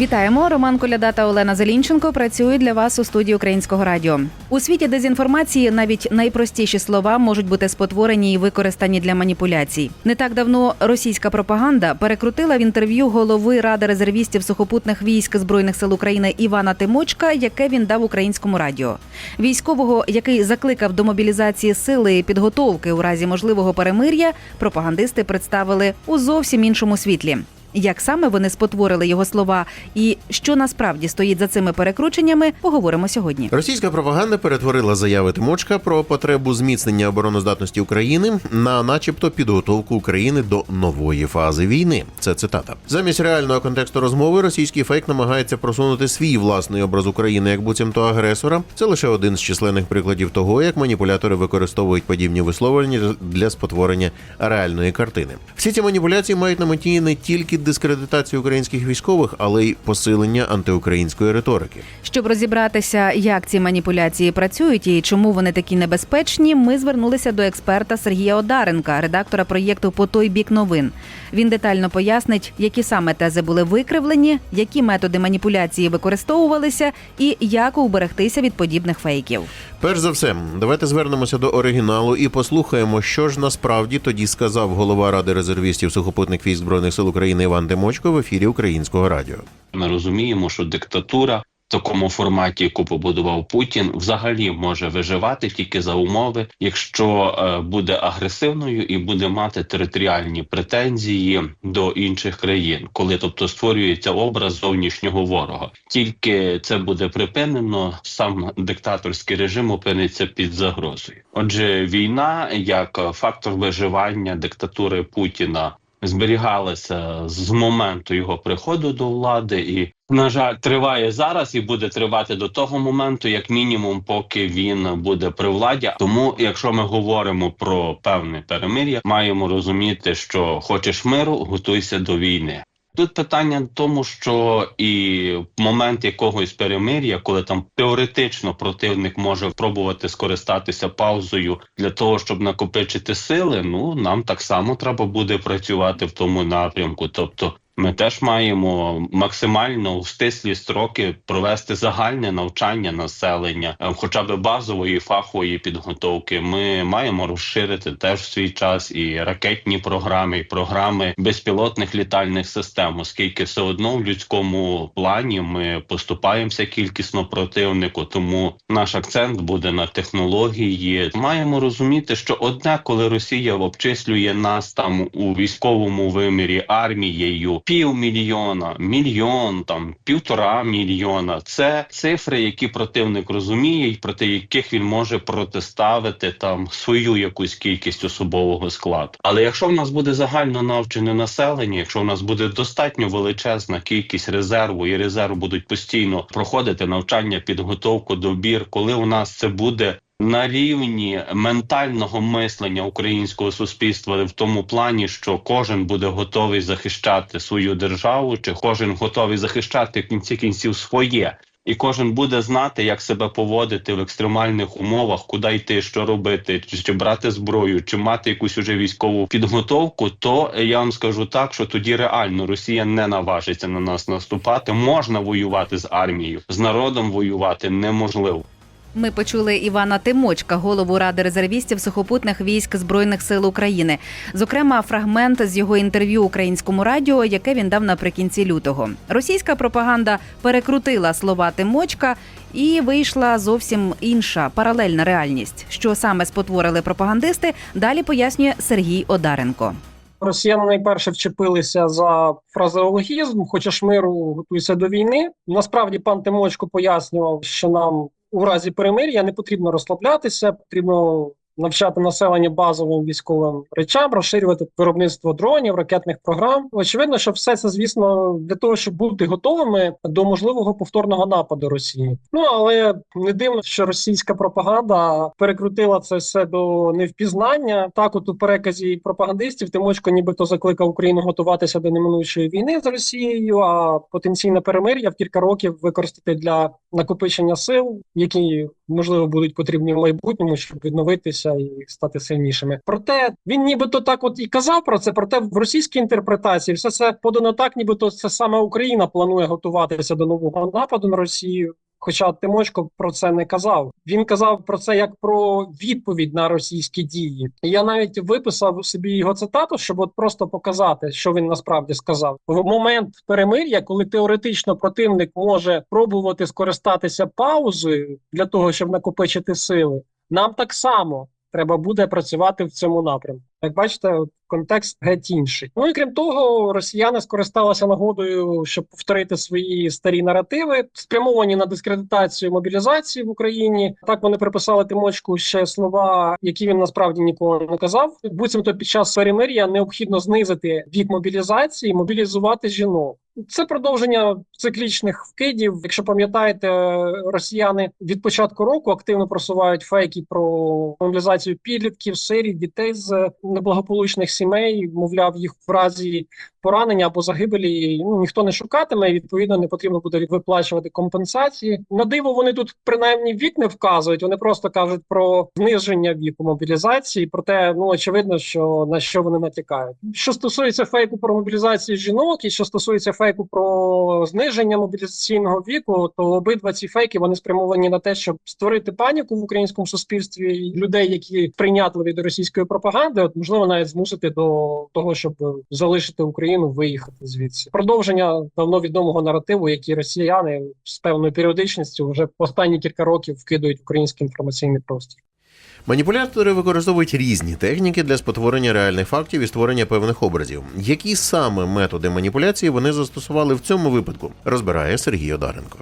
Вітаємо! Роман Коляда та Олена Зелінченко працюють для вас у студії Українського радіо. У світі дезінформації навіть найпростіші слова можуть бути спотворені і використані для маніпуляцій. Не так давно російська пропаганда перекрутила в інтерв'ю голови ради резервістів сухопутних військ збройних сил України Івана Тимочка, яке він дав українському радіо. Військового, який закликав до мобілізації сили і підготовки у разі можливого перемир'я, пропагандисти представили у зовсім іншому світлі. Як саме вони спотворили його слова, і що насправді стоїть за цими перекрученнями, поговоримо сьогодні. Російська пропаганда перетворила заяви Тимочка про потребу зміцнення обороноздатності України на, начебто, підготовку України до нової фази війни. Це цитата. Замість реального контексту розмови російський фейк намагається просунути свій власний образ України як буцімто агресора. Це лише один з численних прикладів того, як маніпулятори використовують подібні висловлення для спотворення реальної картини. Всі ці маніпуляції мають на меті не тільки дискредитацію українських військових, але й посилення антиукраїнської риторики. Щоб розібратися, як ці маніпуляції працюють і чому вони такі небезпечні, ми звернулися до експерта Сергія Одаренка, редактора проєкту По той бік новин. Він детально пояснить, які саме тези були викривлені, які методи маніпуляції використовувалися, і як уберегтися від подібних фейків. Перш за все, давайте звернемося до оригіналу і послухаємо, що ж насправді тоді сказав голова ради резервістів сухопутних військ збройних сил України Іван Тимочко в ефірі Українського радіо. Ми розуміємо, що диктатура в такому форматі, яку побудував Путін, взагалі може виживати тільки за умови, якщо е, буде агресивною і буде мати територіальні претензії до інших країн, коли тобто створюється образ зовнішнього ворога. Тільки це буде припинено, сам диктаторський режим опиниться під загрозою. Отже, війна як фактор виживання диктатури Путіна зберігалася з моменту його приходу до влади, і на жаль, триває зараз і буде тривати до того моменту, як мінімум, поки він буде при владі. Тому, якщо ми говоримо про певне перемир'я, маємо розуміти, що хочеш миру, готуйся до війни. Тут питання в тому, що і момент якогось перемир'я, коли там теоретично противник може пробувати скористатися паузою для того, щоб накопичити сили, ну нам так само треба буде працювати в тому напрямку. Тобто, ми теж маємо максимально в стислі строки провести загальне навчання населення, е, хоча б базової фахової підготовки. Ми маємо розширити теж в свій час і ракетні програми, і програми безпілотних літальних систем, оскільки все одно в людському плані ми поступаємося кількісно противнику. Тому наш акцент буде на технології. Маємо розуміти, що одне, коли Росія обчислює нас там у військовому вимірі армією півмільйона, мільйон, там півтора мільйона. Це цифри, які противник розуміє, і проти яких він може протиставити там свою якусь кількість особового складу. Але якщо в нас буде загально навчене населення, якщо в нас буде достатньо величезна кількість резерву, і резерв будуть постійно проходити навчання, підготовку, добір, коли у нас це буде на рівні ментального мислення українського суспільства в тому плані, що кожен буде готовий захищати свою державу, чи кожен готовий захищати в кінці кінців своє. І кожен буде знати, як себе поводити в екстремальних умовах, куди йти, що робити, чи, чи брати зброю, чи мати якусь уже військову підготовку. То я вам скажу так, що тоді реально Росія не наважиться на нас наступати. Можна воювати з армією, з народом воювати неможливо. Ми почули Івана Тимочка, голову ради резервістів сухопутних військ збройних сил України. Зокрема, фрагмент з його інтерв'ю українському радіо, яке він дав наприкінці лютого. Російська пропаганда перекрутила слова Тимочка. І вийшла зовсім інша паралельна реальність. Що саме спотворили пропагандисти? Далі пояснює Сергій Одаренко. Росіяни найперше вчепилися за фразеологізм, хочеш миру, готуйся до війни. Насправді пан Тимочко пояснював, що нам у разі перемир'я не потрібно розслаблятися, потрібно навчати населення базовим військовим речам, розширювати виробництво дронів, ракетних програм. Очевидно, що все це, звісно, для того, щоб бути готовими до можливого повторного нападу Росії. Ну але не дивно, що російська пропаганда перекрутила це все до невпізнання. Так, от у переказі пропагандистів Тимочко нібито закликав Україну готуватися до неминучої війни з Росією, а потенційне перемир'я в кілька років використати для накопичення сил, які можливо будуть потрібні в майбутньому, щоб відновитися і стати сильнішими. Проте він нібито так, от і казав про це. Проте в російській інтерпретації все це подано так, нібито це саме Україна планує готуватися до нового нападу на Росію. Хоча Тимочко про це не казав. Він казав про це як про відповідь на російські дії. Я навіть виписав собі його цитату, щоб от просто показати, що він насправді сказав. В момент перемир'я, коли теоретично противник може пробувати скористатися паузою для того, щоб накопичити сили, нам так само треба буде працювати в цьому напрямку. Як бачите, контекст геть інший. Ну і крім того, росіяни скористалися нагодою, щоб повторити свої старі наративи, спрямовані на дискредитацію мобілізації в Україні. Так вони приписали Тимочку ще слова, які він насправді ніколи не казав. Буцімто під час перемир'я необхідно знизити вік мобілізації, мобілізувати жінок. Це продовження циклічних вкидів. Якщо пам'ятаєте, росіяни від початку року активно просувають фейки про мобілізацію підлітків, сиріт, дітей з неблагополучних сімей. Мовляв, їх в разі поранення або загибелі ну ніхто не шукатиме. і, Відповідно, не потрібно буде виплачувати компенсації. На диво вони тут принаймні вік не вказують. Вони просто кажуть про зниження віку мобілізації. Проте, ну очевидно, що на що вони натякають. Що стосується фейку про мобілізацію жінок, і що стосується фейку про зниження мобілізаційного віку, то обидва ці фейки вони спрямовані на те, щоб створити паніку в українському суспільстві людей, які прийнятливі до російської пропаганди, можливо навіть змусити до того, щоб залишити Україну, виїхати звідси. Продовження давно відомого наративу, який росіяни з певною періодичністю вже останні кілька років вкидують в український інформаційний простір. Маніпулятори використовують різні техніки для спотворення реальних фактів і створення певних образів. Які саме методи маніпуляції вони застосували в цьому випадку, розбирає Сергій Одаренко.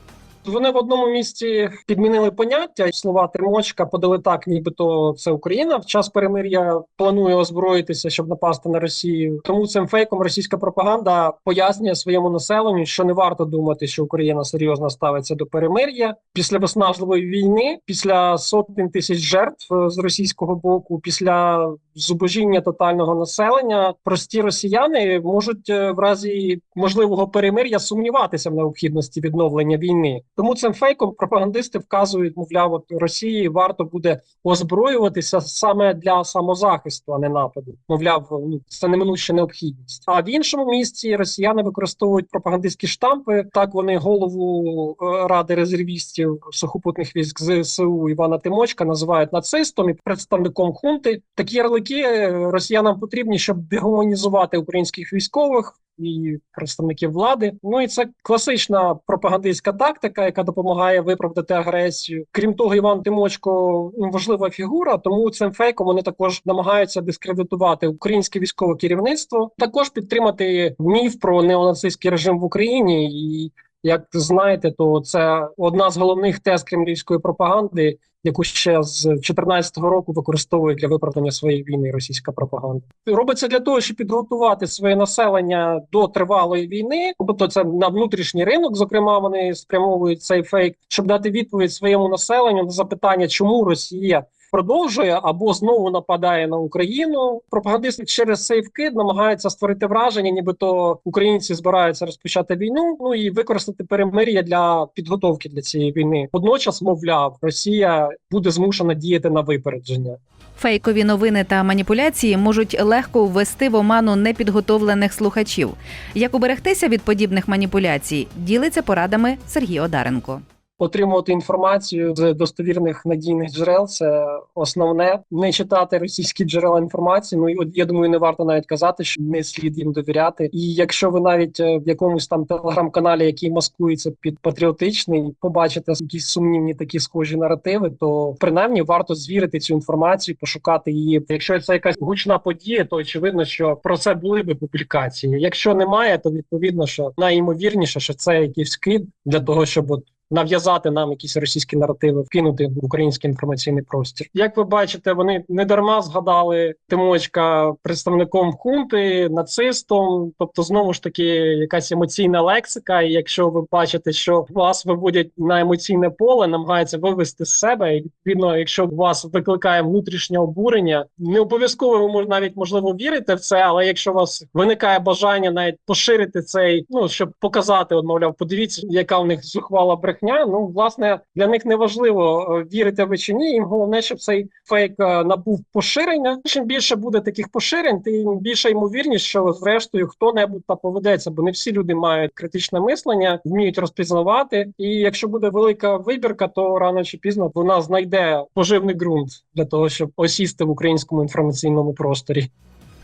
Вони в одному місці підмінили поняття. Слова Тримочка подали так, нібито це Україна. В час перемир'я планує озброїтися, щоб напасти на Росію. Тому цим фейком російська пропаганда пояснює своєму населенню, що не варто думати, що Україна серйозно ставиться до перемир'я після виснажливої війни, після сотень тисяч жертв е, з російського боку, після зубожіння тотального населення. Прості росіяни можуть е, в разі можливого перемир'я сумніватися в необхідності відновлення війни. Тому цим фейком пропагандисти вказують, мовляв, от Росії варто буде озброюватися саме для самозахисту, а не нападу. Мовляв, ну це неминуча необхідність. А в іншому місці росіяни використовують пропагандистські штампи. Так вони голову е, ради резервістів сухопутних військ ЗСУ Івана Тимочка називають нацистом і представником хунти. Такі ярлики е, росіянам потрібні, щоб дегуманізувати українських військових і представників влади. Ну і це класична пропагандистська тактика, яка допомагає виправдати агресію. Крім того, Іван Тимочко ну, важлива фігура, тому цим фейком вони також намагаються дискредитувати українське військове керівництво, також підтримати міф про неонацистський режим в Україні і. Як знаєте, то це одна з головних тез кремлівської пропаганди, яку ще з 2014 року використовує для виправдання своєї війни російська пропаганда. Робиться для того, щоб підготувати своє населення до тривалої війни, тобто це на внутрішній ринок. Зокрема, вони спрямовують цей фейк, щоб дати відповідь своєму населенню на запитання, чому Росія. Продовжує або знову нападає на Україну. Пропагандисти через цей вкид намагаються створити враження, нібито українці збираються розпочати війну. Ну і використати перемир'я для підготовки для цієї війни. Водночас, мовляв, Росія буде змушена діяти на випередження. Фейкові новини та маніпуляції можуть легко ввести в оману непідготовлених слухачів. Як уберегтися від подібних маніпуляцій, ділиться порадами Сергій Одаренко. Отримувати інформацію з достовірних надійних джерел це основне. Не читати російські джерела інформації. Ну і я думаю, не варто навіть казати, що не слід їм довіряти. І якщо ви навіть е, в якомусь там телеграм-каналі, який маскується під патріотичний, побачите якісь сумнівні такі схожі наративи, то принаймні варто звірити цю інформацію, пошукати її. Якщо це якась гучна подія, то очевидно, що про це були би публікації. Якщо немає, то відповідно, що найімовірніше, що це якийсь скид для того, щоб от нав'язати нам якісь російські наративи, вкинути в український інформаційний простір. Як ви бачите, вони не дарма згадали Тимочка представником хунти, нацистом. Тобто, знову ж таки, якась емоційна лексика. І якщо ви бачите, що вас виводять на емоційне поле, намагаються вивести з себе, і відповідно, якщо вас викликає внутрішнє обурення, не обов'язково ви навіть можливо вірите в це, але якщо у вас виникає бажання навіть поширити цей, ну щоб показати, от, мовляв, подивіться, яка в них зухвала брехня. Ну власне для них не важливо е, вірите ви чи ні. Їм головне, щоб цей фейк е, набув поширення. Чим більше буде таких поширень, тим більша ймовірність, що зрештою хто-небудь та поведеться, бо не всі люди мають критичне мислення, вміють розпізнавати. І якщо буде велика вибірка, то рано чи пізно вона знайде поживний ґрунт для того, щоб осісти в українському інформаційному просторі.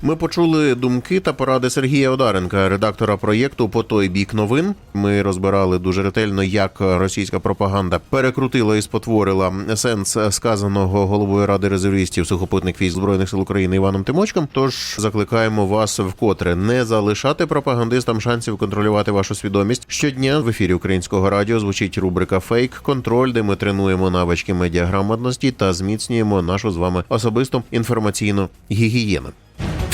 Ми почули думки та поради Сергія Одаренка, редактора проєкту По той бік новин. Ми розбирали дуже ретельно, як російська пропаганда перекрутила і спотворила сенс сказаного головою ради резервістів сухопутних військ збройних сил України Іваном Тимочком. Тож закликаємо вас вкотре не залишати пропагандистам шансів контролювати вашу свідомість. Щодня в ефірі українського радіо звучить рубрика Фейк контроль, де ми тренуємо навички медіаграмотності та зміцнюємо нашу з вами особисту інформаційну гігієну.